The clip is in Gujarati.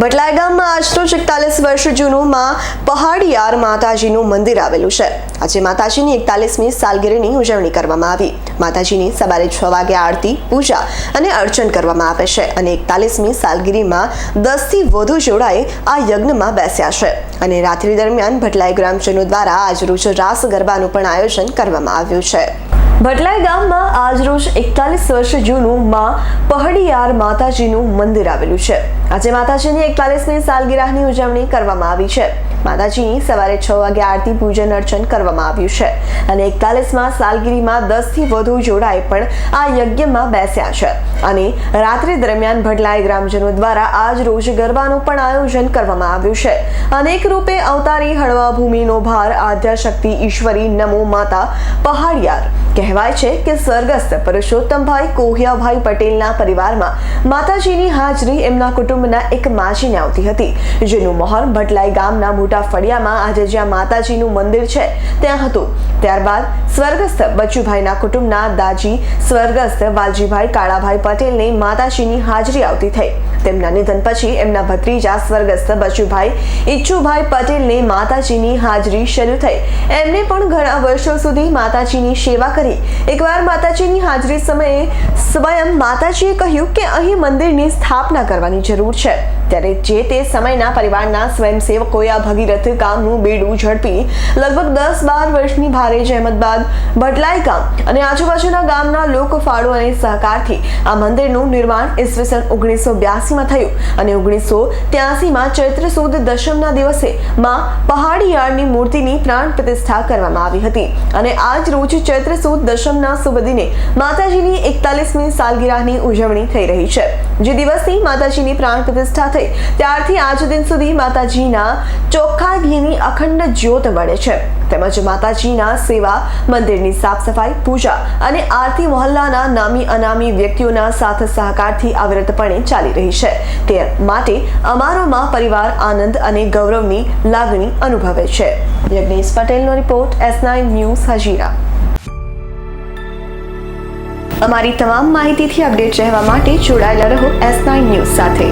ભટલાઈ ગામમાં આજરોજ એકતાલીસ વર્ષ જૂનું માં પહાડિયાર માતાજીનું મંદિર આવેલું છે. આજે માતાજીની એકતાલીસમી સાલગીરીની ઉજવણી કરવામાં આવી. માતાજીની સવારે છ વાગે આરતી, પૂજા અને અર્ચન કરવામાં આવે છે અને એકતાલીસમી સાલગીરીમાં દસથી વધુ જોડાએ આ યજ્ઞમાં બેસ્યા છે. અને રાત્રિ દરમિયાન ભટલાઈ ગ્રામજનો દ્વારા આજરોજ રાસ ગરબાનું પણ આયોજન કરવામાં આવ્યું છે. ભટલાઈ ગામમાં આજરોજ એકતાલીસ વર્ષ જૂનું માં પહડીયાર માતાજીનું મંદિર આવેલું છે. આજે માતાજીની એકતાલીસમી સાલગીરાની ઉજવણી કરવામાં આવી છે. માતાજીની સવારે છ વાગે આરતી, પૂજન, અર્ચન કરવામાં આવ્યું છે. અને એકતાલીસમાં સાલગીરીમાં દસથી વધુ જોડાએ પણ આ યજ્ઞમાં બેસ્યા છે. અને રાત્રિ દરમિયાન ભડલાય ગ્રામજનો દ્વારા આજ રોજ ગરબાનું પણ આયોજન કરવામાં આવ્યું છે. અનેક રૂપે અવતારી હળવા ભૂમિનો ભાર આદ્યાશક્તિ ઈશ્વરી નમો માતા પહાડિયાર. કહેવાય છે કે સ્વર્ગસ્થ પુરુષોત્તમભાઈ કોહિયાભાઈ પટેલના પરિવારમાં માતાજીની હાજરી એમના કુટુંબના એક માજીને આવતી હતી, જેનું મહોર ભટલાઈ ગામના મોટા ફળિયામાં આજે જ્યાં માતાજીનું મંદિર છે, ત્યાં હતું. ત્યારબાદ સ્વર્ગસ્થ બચુભાઈના કુટુંબના દાજી, સ્વર્ગસ્થ વાલજીભાઈ કાળાભાઈ પટેલને માતાજીની હાજરી આવતી થઈ. તેમના નિધન પછી એમના ભત્રીજા સ્વર્ગસ્થ બચુભાઈ ઈચ્છુભાઈ પટેલને માતાજીની હાજરી શરૂ થઈ. એમને પણ ઘણા વર્ષો સુધી માતાજીની સેવા કરી. એકવાર માતાજીની હાજરી સમયે સ્વયં માતાજીએ કહ્યું કે અહીં મંદિરની સ્થાપના કરવાની જરૂર છે. ત્યારે જે તે સમયના પરિવારના સ્વયંસેવકોએ આ ભગીરથ ગામનું બેડું ઝડપી લગભગ દસ બાર વર્ષની ભારે જહેમત બાદ ભટલાઈ ગામ અને આજુબાજુના ગામના લોકો ફાળો અને સહકારથી આ મંદિરનું નિર્માણ ઈસવીસન ઓગણીસો બ્યાસીમાં થયું અને ઓગણીસો ત્યાસીમાં ચૈત્ર સુદ દશમના દિવસે માં પહાડીયાળની મૂર્તિની પ્રાણ પ્રતિષ્ઠા કરવામાં આવી હતી અને આજ રોજ ચૈત્ર સુદ દશમના શુભ દિને માતાજીની એકતાલીસમી સાલગીરાની ઉજવણી થઈ રહી છે. જે દિવસથી માતાજીની પ્રાણ પ્રતિષ્ઠા થઈ ત્યારથી આજ દિન સુધી માતાજીના ચોખ્ખા ઘીની અખંડ જ્યોત મળે છે. તેમજ માતાજીના સેવા, મંદિરની સાફ સફાઈ પૂજા અને આરતી મહોલ્લાના નામી અનામી વ્યક્તિઓના સાથ સહકારથી અવિરતપણે ચાલી રહી છે. તે માટે અમારોમાં પરિવાર આનંદ અને ગૌરવની લાગણી અનુભવે છે. યજ્ઞેશ પટેલનો report, S nine news, Hazira. અમારી તમામ માહિતીથી અપડેટ રહેવા માટે જોડાયેલા રહો એસ નાઇન ન્યૂઝ સાથે.